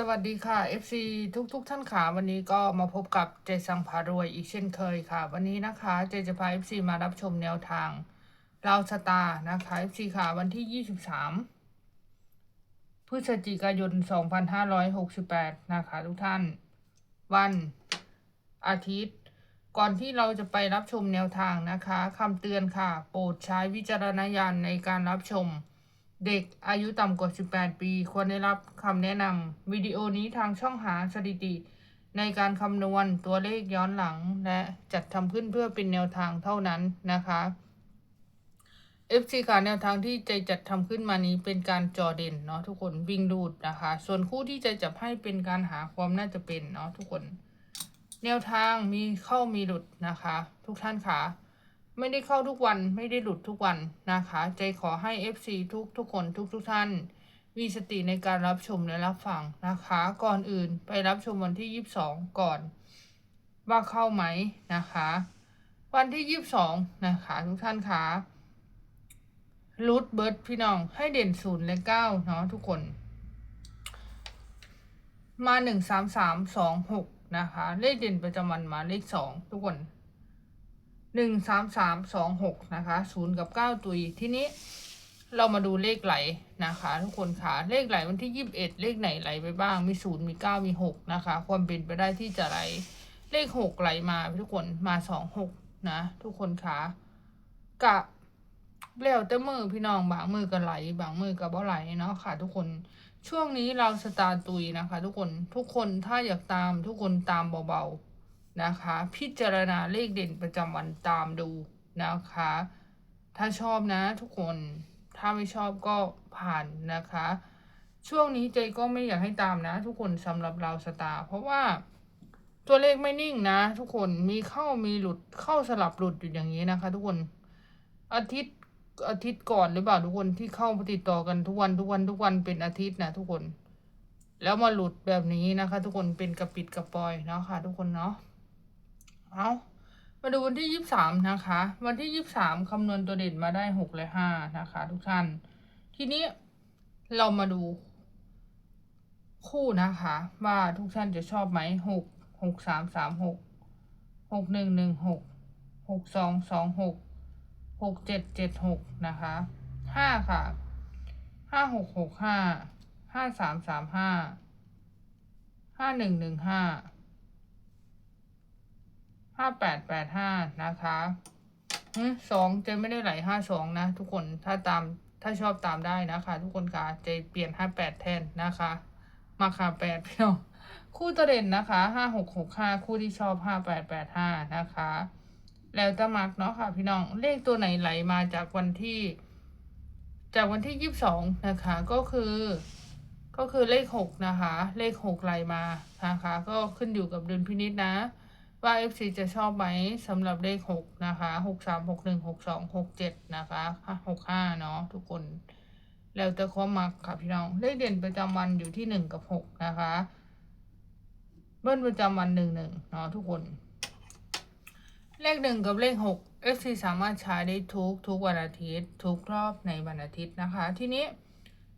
สวัสดีค่ะ FC ทุกทุกๆท่านค่ะวันนี้ก็มาพบกับเจสังพารวยอีกเช่นเคยค่ะ วันนี้นะคะเจจะพา FC มารับชมแนวทางเราสตาร์นะคะ FC ค่ะวันที่ 23 พฤศจิกายน 2568 นะคะ ทุกท่าน วันอาทิตย์ ก่อนที่เราจะไปรับชมแนวทางนะคะคำเตือนค่ะ โปรดใช้วิจารณญาณในการรับชม เด็กอายุต่ำกว่า 18 ปี ควรได้รับคำแนะนำวิดีโอนี้ทางช่องหาสถิติ ในการคำนวณตัวเลขย้อนหลัง และจัดทำขึ้นเพื่อเป็นแนวทางเท่านั้นนะคะ FC ค่ะแนวทางที่ใจจัดทำขึ้นมานี้เป็นการจอเด่นเนาะทุกคนวิ่งดูดนะคะ ส่วนคู่ที่ใจจับให้เป็นการหาความน่าจะเป็นเนาะทุกคน แนวทางมีเข้ามีหลุดนะคะ ทุกท่านค่ะ ไม่ได้เข้าทุกวันไม่ได้หลุดทุกวันนะคะ ใจขอให้ FC ทุกทุกคนทุกทุกท่าน มีสติในการรับชมและรับฟังนะคะ ก่อนอื่นไปรับชมวันที่ 22 ก่อน ว่าเข้าไหมนะคะ วันที่ 22 นะคะ ทุกท่านคะรูทเบิร์ดพี่น้องให้เด่นศูนย์และเก้าเนาะทุกคน มาหนึ่งสามสามสองหกนะคะ เลขเด่นประจำวันมาเลขสองทุกคน หนึ่งสามสามสองหกนะคะศูนย์กับเก้าตุยทีนี้เรามาดูเลขไหลนะคะ ทุกคนค่ะเลขไหลวันที่ยี่สิบเอ็ดเลขไหนไหลไปบ้างมีศูนย์มีเก้ามีหกนะคะ ความเป็นไปได้ที่จะไหล เลขหกไหลมาทุกคนมาสองหกนะทุกคนค่ะกะแล้วแต่มือพี่น้องบางมือก็ไหล บางมือก็บ่ไหลเนาะค่ะ ทุกคนช่วงนี้เราสตาร์ตุยนะคะ ทุกคนทุกคนถ้าอยากตามทุกคนตามเบาๆ นะคะ พิจารณาเลขเด่นประจำวันตามดูนะคะ ถ้าชอบนะทุกคนถ้าไม่ชอบก็ผ่านนะคะ ช่วงนี้เจก็ไม่อยากให้ตามนะ ทุกคนสำหรับเราสตาร์เพราะว่าตัวเลขไม่นิ่งนะ ทุกคนมีเข้ามีหลุดเข้าสลับหลุดอยู่อย่างนี้นะคะ ทุกคนอาทิตย์อาทิตย์ก่อนหรือเปล่าทุกคนที่เข้าติดต่อกันทุกวันทุกวันทุกวันเป็นอาทิตย์นะทุกคน แล้วมาหลุดแบบนี้นะคะ ทุกคนเป็นกระปิดกระปอยเนาะค่ะ ทุกคนเนาะ เอามาดูวันที่ยี่สามนะคะ วันที่ยี่สามคำนวณตัวเด่นมาได้หกและห้านะคะ ทุกท่าน ทีนี้เรามาดู คู่นะคะ ว่าทุกท่านจะชอบไหมหกหกสามสามหกหกหนึ่งหนึ่งหกหกสองสองหกหกเจ็ดเจ็ดหกนะคะห้าค่ะห้าหกหกห้าห้าสามสามห้าห้าหนึ่งหนึ่งห้า ห้าแปดแปดห้านะคะสองเจไม่ได้ไหลห้าสองนะ ทุกคนถ้าตามถ้าชอบตามได้นะคะ ทุกคนค่ะเจเปลี่ยนห้าแปดแทนนะคะ มาค่ะแปดพี่น้องคู่ตัวเด่นนะคะห้าหกหกห้าคู่ที่ชอบห้าแปดแปดห้านะคะ แล้วจะมักเนาะค่ะ พี่น้องเลขตัวไหนไหลมาจากวันที่ จากวันที่ยี่สิบสองนะคะ ก็คือ ก็คือเลขหกนะคะ เลขหกไหลมานะคะ ก็ขึ้นอยู่กับเดือนพินิจนะ ว่า FC จะชอบไหมสำหรับเลขหกนะคะหกสามหกหนึ่งหกสองหกเจ็ดนะคะหกห้าเนาะทุกคน แล้วแต่ความมักค่ะพี่น้อง เลขเด่นประจำวันอยู่ที่หนึ่งกับหกนะคะ เบิ้ลประจำวันหนึ่งหนึ่งเนาะทุกคน เลขหนึ่งกับเลขหก FC สามารถใช้ได้ทุกทุกวันอาทิตย์ ทุกรอบในวันอาทิตย์นะคะ ทีนี้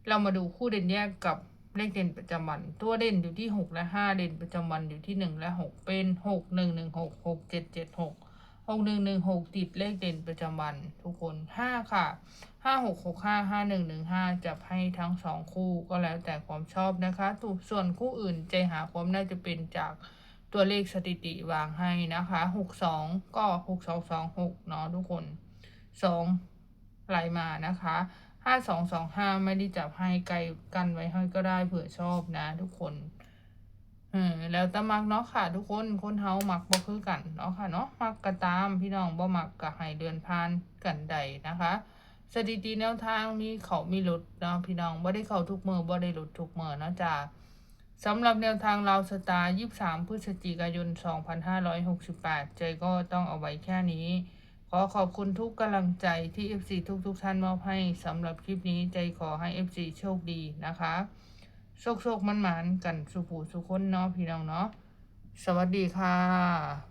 เรามาดูคู่เด่นแยกกับ เลขเด่นประจำวัน ตัวเด่นอยู่ที่หกและห้าเด่นประจำวันอยู่ที่หนึ่งและหกเป็นหกหนึ่งหนึ่งหกหกเจ็ดเจ็ดหกหกหนึ่งหนึ่งหกติดเลขเด่นประจำวัน ทุกคนห้าค่ะห้าหกหกห้าห้าหนึ่งหนึ่งห้าจับให้ทั้งสองคู่ก็แล้วแต่ความชอบนะคะถูกส่วนคู่อื่นใจหาความน่าจะเป็นจากตัวเลขสถิติวางให้นะคะหกสองก็หกสองสองหกเนาะทุกคนสองไหลมานะคะ ห้าสองสองห้าไม่ได้จับให้ไกลกันไว้ให้ก็ได้เผื่อชอบนะ ทุกคนเออแล้วแต่มักเนาะค่ะ ทุกคนคนเฮามักบ่คือกันเนาะค่ะเนาะมักกระตามพี่น้องบ่มักกะให้เดือนพานกันใดนะคะ สถิติแนวทางมีเขามีหลุดเนาะพี่น้องบ่ได้เข้าทุกมือบ่ได้หลุดทุกมือเนาะจ้าสำหรับแนวทางเราวสตาร์ 23 พฤศจิกายน 2568 ใจก็ต้องเอาไว้แค่นี้ ขอขอบคุณทุกกำลังใจที่ FC ทุกทุกๆท่านมอบให้สำหรับคลิปนี้ใจขอให้ FC โชคดีนะคะ โชคโชคมันหมานกันสุขูสุขคนเนาะพี่น้องเนาะสวัสดีค่ะ